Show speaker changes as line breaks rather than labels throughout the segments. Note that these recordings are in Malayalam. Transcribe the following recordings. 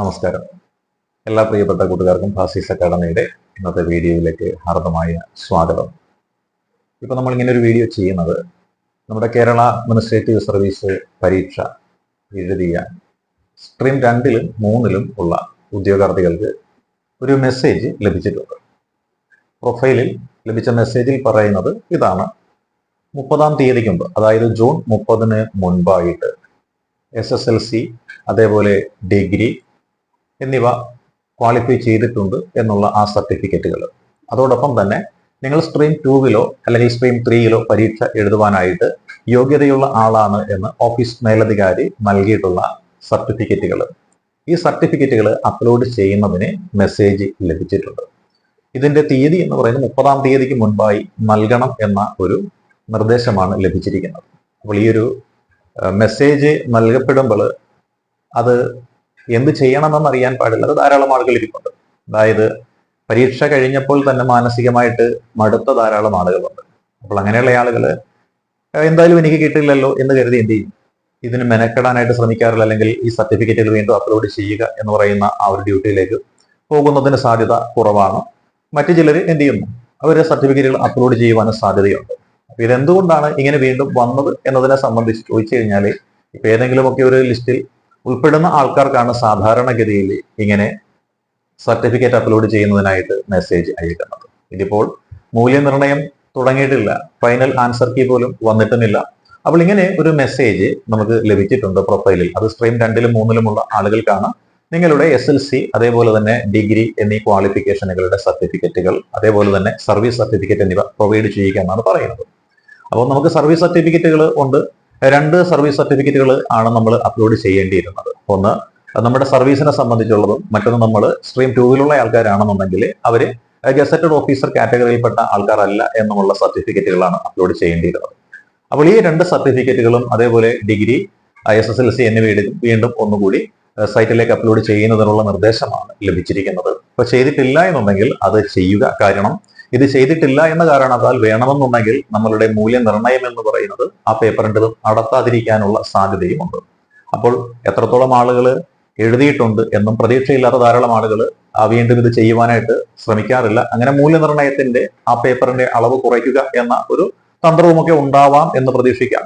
നമസ്കാരം. എല്ലാ പ്രിയപ്പെട്ട കൂട്ടുകാർക്കും ഫാസിസ് അക്കാഡമിയുടെ ഇന്നത്തെ വീഡിയോയിലേക്ക് ഹാർദമായ സ്വാഗതം. ഇപ്പൊ നമ്മൾ ഇങ്ങനെ ഒരു വീഡിയോ ചെയ്യുന്നത് നമ്മുടെ കേരള അഡ്മിനിസ്ട്രേറ്റീവ് സർവീസ് പരീക്ഷ എഴുതിയ സ്ട്രീം രണ്ടിലും മൂന്നിലും ഉള്ള ഉദ്യോഗാർത്ഥികൾക്ക് ഒരു മെസ്സേജ് ലഭിച്ചിട്ടുണ്ട്. പ്രൊഫൈലിൽ ലഭിച്ച മെസ്സേജിൽ പറയുന്നത് ഇതാണ്. മുപ്പതാം തീയതിക്ക് മുമ്പ് അതായത് ജൂൺ മുപ്പതിന് മുൻപായിട്ട് എസ് എസ് എൽ സി അതേപോലെ ഡിഗ്രി എന്നിവ ക്വാളിഫൈ ചെയ്തിട്ടുണ്ട് എന്നുള്ള ആ സർട്ടിഫിക്കറ്റുകൾ അതോടൊപ്പം തന്നെ നിങ്ങൾ സ്ട്രീം ടൂവിലോ അല്ലെങ്കിൽ സ്ട്രീം ത്രീയിലോ പരീക്ഷ എഴുതുവാനായിട്ട് യോഗ്യതയുള്ള ആളാണ് എന്ന് ഓഫീസ് മേലധികാരി നൽകിയിട്ടുള്ള സർട്ടിഫിക്കറ്റുകൾ ഈ സർട്ടിഫിക്കറ്റുകൾ അപ്ലോഡ് ചെയ്യുന്നതിന് മെസ്സേജ് ലഭിച്ചിട്ടുണ്ട്. ഇതിന്റെ തീയതി എന്ന് പറയുന്നത് മുപ്പതാം തീയതിക്ക് മുൻപായി നൽകണം എന്ന ഒരു നിർദ്ദേശമാണ് ലഭിച്ചിരിക്കുന്നത്. അപ്പോൾ ഈ ഒരു മെസ്സേജ് നൽകപ്പെടുമ്പോൾ അത് എന്ത് ചെയ്യണമെന്ന് അറിയാൻ പാടില്ലാത്ത ധാരാളം ആളുകൾ ഇരിപ്പുണ്ട്. അതായത് പരീക്ഷ കഴിഞ്ഞപ്പോൾ തന്നെ മാനസികമായിട്ട് മടുത്ത ധാരാളം ആളുകളുണ്ട്. അപ്പോൾ അങ്ങനെയുള്ള ആളുകൾ എന്തായാലും എനിക്ക് കിട്ടില്ലല്ലോ എന്ന് കരുതി എന്ത് ചെയ്യും? ഇതിന് മെനക്കെടാനായിട്ട് ശ്രമിക്കാറില്ല. അല്ലെങ്കിൽ ഈ സർട്ടിഫിക്കറ്റുകൾ വീണ്ടും അപ്ലോഡ് ചെയ്യുക എന്ന് പറയുന്ന ആ ഒരു ഡ്യൂട്ടിയിലേക്ക് പോകുന്നതിന് സാധ്യത കുറവാണ്. മറ്റു ചിലർ എന്ത് ചെയ്യുന്നു? അവർ സർട്ടിഫിക്കറ്റുകൾ അപ്ലോഡ് ചെയ്യുവാനും സാധ്യതയുണ്ട്. അപ്പൊ ഇതെന്തുകൊണ്ടാണ് ഇങ്ങനെ വീണ്ടും വന്നത് എന്നതിനെ സംബന്ധിച്ച് ചോദിച്ചു കഴിഞ്ഞാൽ ഇപ്പൊ ഏതെങ്കിലുമൊക്കെ ഒരു ലിസ്റ്റിൽ ഉൾപ്പെടുന്ന ആൾക്കാർക്കാണ് സാധാരണഗതിയിൽ ഇങ്ങനെ സർട്ടിഫിക്കറ്റ് അപ്ലോഡ് ചെയ്യുന്നതിനായിട്ട് മെസ്സേജ് അയക്കുന്നത്. ഇതിപ്പോൾ മൂല്യനിർണയം തുടങ്ങിയിട്ടില്ല. ഫൈനൽ ആൻസർ കീ പോലും വന്നിട്ടുമില്ല. അപ്പോൾ ഇങ്ങനെ ഒരു മെസ്സേജ് നമുക്ക് ലഭിച്ചിട്ടുണ്ട് പ്രൊഫൈലിൽ. അത് സ്ട്രീം രണ്ടിലും മൂന്നിലുമുള്ള ആളുകൾക്കാണ്. നിങ്ങളുടെ എസ് എൽ സി അതേപോലെ തന്നെ ഡിഗ്രി എന്നീ ക്വാളിഫിക്കേഷനുകളുടെ സർട്ടിഫിക്കറ്റുകൾ അതേപോലെ തന്നെ സർവീസ് സർട്ടിഫിക്കറ്റ് എന്നിവ പ്രൊവൈഡ് ചെയ്യുക എന്നാണ് പറയുന്നത്. അപ്പോൾ നമുക്ക് സർവീസ് സർട്ടിഫിക്കറ്റുകൾ ഉണ്ട്. രണ്ട് സർവീസ് സർട്ടിഫിക്കറ്റുകൾ ആണ് നമ്മൾ അപ്ലോഡ് ചെയ്യേണ്ടിയിരുന്നത്. ഒന്ന് നമ്മുടെ സർവീസിനെ സംബന്ധിച്ചുള്ളതും മറ്റൊന്ന് നമ്മൾ സ്ട്രീം ടൂവിലുള്ള ആൾക്കാരാണെന്നുണ്ടെങ്കിൽ അവർ ഗസറ്റഡ് ഓഫീസർ കാറ്റഗറിയിൽപ്പെട്ട ആൾക്കാരല്ല എന്നുള്ള സർട്ടിഫിക്കറ്റുകളാണ് അപ്ലോഡ് ചെയ്യേണ്ടിയിരുന്നത്. അപ്പോൾ ഈ രണ്ട് സർട്ടിഫിക്കറ്റുകളും അതേപോലെ degree S S L C എന്നിവ വീണ്ടും ഒന്നുകൂടി സൈറ്റിലേക്ക് അപ്ലോഡ് ചെയ്യുന്നതിനുള്ള നിർദ്ദേശമാണ് ലഭിച്ചിരിക്കുന്നത്. അപ്പോൾ ചെയ്തിട്ടില്ല എന്നുണ്ടെങ്കിൽ അത് ചെയ്യുക. കാരണം ഇത് ചെയ്തിട്ടില്ല എന്ന കാരണത്താൽ വേണമെന്നുണ്ടെങ്കിൽ നമ്മളുടെ മൂല്യനിർണയം എന്ന് പറയുന്നത് ആ പേപ്പറിന്റെതും നടത്താതിരിക്കാനുള്ള സാധ്യതയുമുണ്ട്. അപ്പോൾ എത്രത്തോളം ആളുകൾ എഴുതിയിട്ടുണ്ട് എന്നും പ്രതീക്ഷയില്ലാത്ത ധാരാളം ആളുകൾ വീണ്ടും ഇത് ചെയ്യുവാനായിട്ട് ശ്രമിക്കാറില്ല. അങ്ങനെ മൂല്യനിർണയത്തിന്റെ ആ പേപ്പറിന്റെ അളവ് കുറയ്ക്കുക എന്ന ഒരു തന്ത്രവുമൊക്കെ ഉണ്ടാവാം എന്ന് പ്രതീക്ഷിക്കാം.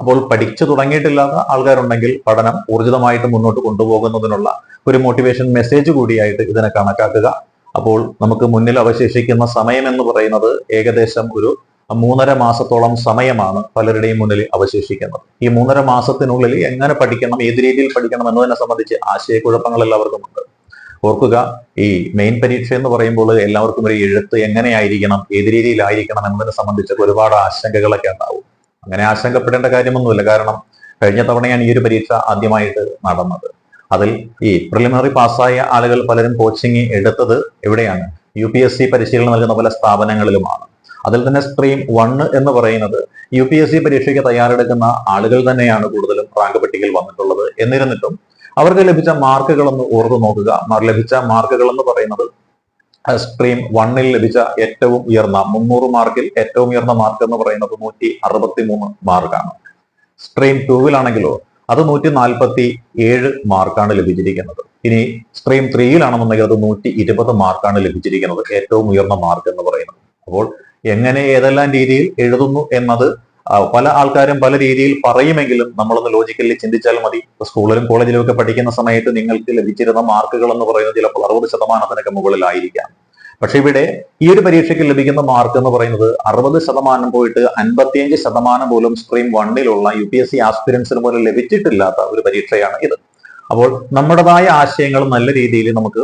അപ്പോൾ പഠിച്ചു തുടങ്ങിയിട്ടില്ലാത്ത ആൾക്കാരുണ്ടെങ്കിൽ പഠനം ഊർജിതമായിട്ട് മുന്നോട്ട് കൊണ്ടുപോകുന്നതിനുള്ള ഒരു മോട്ടിവേഷൻ മെസ്സേജ് കൂടിയായിട്ട് ഇതിനെ കണക്കാക്കുക. അപ്പോൾ നമുക്ക് മുന്നിൽ അവശേഷിക്കുന്ന സമയം എന്ന് പറയുന്നത് ഏകദേശം ഒരു മൂന്നര മാസത്തോളം സമയമാണ് പലരുടെയും മുന്നിൽ അവശേഷിക്കുന്നത്. ഈ മൂന്നര മാസത്തിനുള്ളിൽ എങ്ങനെ പഠിക്കണം ഏത് രീതിയിൽ പഠിക്കണം എന്നതിനെ സംബന്ധിച്ച് ആശയക്കുഴപ്പങ്ങൾ എല്ലാവർക്കും ഉണ്ട്. ഓർക്കുക ഈ മെയിൻ പരീക്ഷ എന്ന് പറയുമ്പോൾ എല്ലാവർക്കും ഒരു എഴുത്ത് എങ്ങനെയായിരിക്കണം ഏത് രീതിയിലായിരിക്കണം എന്നതിനെ സംബന്ധിച്ച് ഒരുപാട് ആശങ്കകളൊക്കെ ഉണ്ടാവും. അങ്ങനെ ആശങ്കപ്പെടേണ്ട കാര്യമൊന്നുമില്ല. കാരണം കഴിഞ്ഞ തവണയാണ് ഈ ഒരു പരീക്ഷ ആദ്യമായിട്ട് നടന്നത്. അതിൽ ഈ പ്രിലിമിനറി പാസ്സായ ആളുകൾ പലരും കോച്ചിങ് എടുത്തത് എവിടെയാണ്? യു പി എസ് സി പരിശീലനം നൽകുന്ന പല സ്ഥാപനങ്ങളിലുമാണ്. അതിൽ തന്നെ സ്ട്രീം വണ്ണ് എന്ന് പറയുന്നത് യു പി എസ് സി പരീക്ഷയ്ക്ക് തയ്യാറെടുക്കുന്ന ആളുകൾ തന്നെയാണ് കൂടുതലും റാങ്ക് പട്ടികയിൽ വന്നിട്ടുള്ളത്. എന്നിരുന്നിട്ടും അവർക്ക് ലഭിച്ച മാർക്കുകളൊന്ന് ഓർത്തു നോക്കുക. ലഭിച്ച മാർക്കുകൾ എന്ന് പറയുന്നത് സ്ട്രീം വണ്ണിൽ ലഭിച്ച ഏറ്റവും ഉയർന്ന മുന്നൂറ് മാർക്കിൽ ഏറ്റവും ഉയർന്ന മാർക്ക് എന്ന് പറയുന്നത് നൂറ്റി അറുപത്തി മൂന്ന് മാർക്കാണ് സ്ട്രീം ടൂവിലാണെങ്കിലോ അത് നൂറ്റി നാൽപ്പത്തി ഏഴ് മാർക്കാണ് ലഭിച്ചിരിക്കുന്നത്. ഇനി സ്ട്രീം ത്രീയിലാണെന്നുണ്ടെങ്കിൽ അത് നൂറ്റി ഇരുപത് മാർക്കാണ് ലഭിച്ചിരിക്കുന്നത് ഏറ്റവും ഉയർന്ന മാർക്ക് എന്ന് പറയുന്നത്. അപ്പോൾ എങ്ങനെ ഏതെല്ലാം രീതിയിൽ എഴുതുന്നു എന്നത് പല ആൾക്കാരും പല രീതിയിൽ പറയുമെങ്കിലും നമ്മളൊന്ന് ലോജിക്കലി ചിന്തിച്ചാൽ മതി. സ്കൂളിലും കോളേജിലും ഒക്കെ പഠിക്കുന്ന സമയത്ത് നിങ്ങൾക്ക് ലഭിച്ചിരുന്ന മാർക്കുകൾ എന്ന് പറയുന്നത് ചിലപ്പോൾ അറുപത് ശതമാനത്തിനൊക്കെ മുകളിലായിരിക്കാം. പക്ഷെ ഇവിടെ ഈ ഒരു പരീക്ഷയ്ക്ക് ലഭിക്കുന്ന മാർക്ക് എന്ന് പറയുന്നത് അറുപത് ശതമാനം പോയിട്ട് അൻപത്തിയഞ്ച് ശതമാനം പോലും സ്ട്രീം വണ്ണിലുള്ള യു പി എസ് സി ആസ്പിരൻസിന് പോലും ലഭിച്ചിട്ടില്ലാത്ത ഒരു പരീക്ഷയാണ് ഇത്. അപ്പോൾ നമ്മുടേതായ ആശയങ്ങൾ നല്ല രീതിയിൽ നമുക്ക്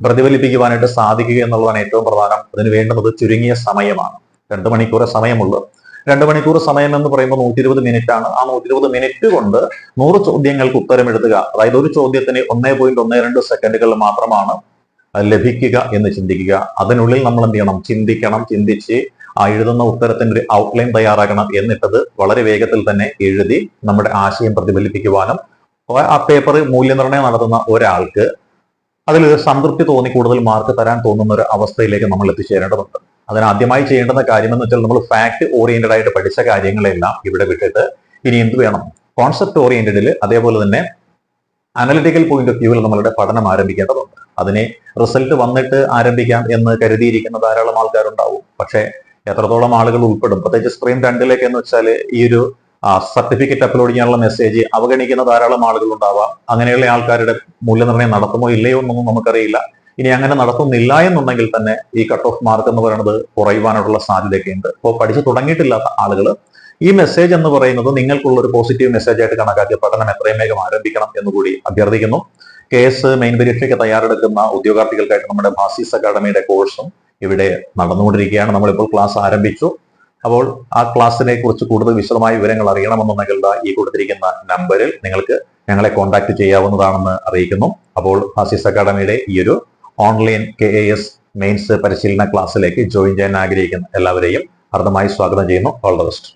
പ്രതിഫലിപ്പിക്കുവാനായിട്ട് സാധിക്കുക എന്നുള്ളതാണ് ഏറ്റവും പ്രധാനം. അതിന് വേണ്ടുന്നത് ചുരുങ്ങിയ സമയമാണ്. രണ്ട് മണിക്കൂർ സമയമുള്ളൂ. രണ്ട് മണിക്കൂർ സമയം എന്ന് പറയുമ്പോൾ നൂറ്റി ഇരുപത് മിനിറ്റ് ആണ്. ആ നൂറ്റി ഇരുപത് മിനിറ്റ് കൊണ്ട് നൂറ് ചോദ്യങ്ങൾക്ക് ഉത്തരം എഴുതുക അതായത് ഒരു ചോദ്യത്തിന് ഒന്നേ പോയിന്റ് ഒന്നേ രണ്ട് സെക്കൻഡുകൾ മാത്രമാണ് ലഭിക്കുക എന്ന് ചിന്തിക്കുക. അതിനുള്ളിൽ നമ്മൾ എന്ത് ചെയ്യണം? ചിന്തിക്കണം. ചിന്തിച്ച് ആ എഴുതുന്ന ഉത്തരത്തിന്റെ ഒരു ഔട്ട്ലൈൻ തയ്യാറാക്കണം എന്നിട്ടത് വളരെ വേഗത്തിൽ തന്നെ എഴുതി നമ്മുടെ ആശയം പ്രതിഫലിപ്പിക്കുവാനും ആ പേപ്പർ മൂല്യനിർണയം നടത്തുന്ന ഒരാൾക്ക് അതിൽ സംതൃപ്തി തോന്നി കൂടുതൽ മാർക്ക് തരാൻ തോന്നുന്ന ഒരു അവസ്ഥയിലേക്ക് നമ്മൾ എത്തിച്ചേരേണ്ടതുണ്ട്. അതിനാദ്യമായി ചെയ്യേണ്ടുന്ന കാര്യം എന്ന് വെച്ചാൽ നമ്മൾ ഫാക്ട് ഓറിയന്റഡ് ആയിട്ട് പഠിച്ച കാര്യങ്ങളെല്ലാം ഇവിടെ വിട്ടിട്ട് ഇനി എന്ത് വേണം? കോൺസെപ്റ്റ് ഓറിയന്റഡിൽ അതേപോലെ തന്നെ അനലിറ്റിക്കൽ പോയിന്റ് ഓഫ് വ്യൂവിൽ നമ്മളുടെ പഠനം ആരംഭിക്കേണ്ടതുണ്ട്. അതിനെ റിസൾട്ട് വന്നിട്ട് ആരംഭിക്കാം എന്ന് കരുതിയിരിക്കുന്ന ധാരാളം ആൾക്കാരുണ്ടാവും. പക്ഷേ എത്രത്തോളം ആളുകൾ ഉൾപ്പെടും? പ്രത്യേകിച്ച് സ്ട്രീം രണ്ടിലേക്ക് എന്ന് വെച്ചാൽ ഈ ഒരു സർട്ടിഫിക്കറ്റ് അപ്ലോഡ് ചെയ്യാനുള്ള മെസ്സേജ് അവഗണിക്കുന്ന ധാരാളം ആളുകൾ ഉണ്ടാവാം. അങ്ങനെയുള്ള ആൾക്കാരുടെ മൂല്യനിർണയം നടത്തുമോ ഇല്ലയോ എന്നൊന്നും നമുക്കറിയില്ല. ഇനി അങ്ങനെ നടത്തുന്നില്ല എന്നുണ്ടെങ്കിൽ തന്നെ ഈ കട്ട് ഓഫ് മാർക്ക് എന്ന് പറയുന്നത് കുറയുവാനുള്ള സാധ്യതയൊക്കെ ഉണ്ട് അപ്പോൾ പഠിച്ചു തുടങ്ങിയിട്ടില്ലാത്ത ആളുകൾ ഈ മെസ്സേജ് എന്ന് പറയുന്നത് നിങ്ങൾക്കുള്ള ഒരു പോസിറ്റീവ് മെസ്സേജ് ആയിട്ട് കണക്കാക്കി പഠനം എത്രയും വേഗം ആരംഭിക്കണം എന്ന് കൂടി അഭ്യർത്ഥിക്കുന്നു. കേസ് മെയിൻ പരീക്ഷയ്ക്ക് തയ്യാറെടുക്കുന്ന ഉദ്യോഗാർത്ഥികൾക്കായിട്ട് നമ്മുടെ ഭാസീസ് അക്കാഡമിയുടെ കോഴ്സും ഇവിടെ നടന്നുകൊണ്ടിരിക്കുകയാണ്. നമ്മളിപ്പോൾ ക്ലാസ് ആരംഭിച്ചു. അപ്പോൾ ആ ക്ലാസ്സിനെ കുറിച്ച് കൂടുതൽ വിശദമായ വിവരങ്ങൾ അറിയണമെന്നുണ്ടെങ്കിൽ ഈ കൊടുത്തിരിക്കുന്ന നമ്പറിൽ നിങ്ങൾക്ക് ഞങ്ങളെ കോൺടാക്ട് ചെയ്യാവുന്നതാണെന്ന് അറിയിക്കുന്നു. അപ്പോൾ ഭാസീസ് അക്കാഡമിയുടെ ഈ ഒരു online K A S mains പരിശീലന ക്ലാസ്സിലേക്ക് ജോയിൻ ചെയ്യാൻ ആഗ്രഹിക്കുന്ന എല്ലാവരെയും ഹർദ്ദമായി സ്വാഗതം ചെയ്യുന്നു. All the best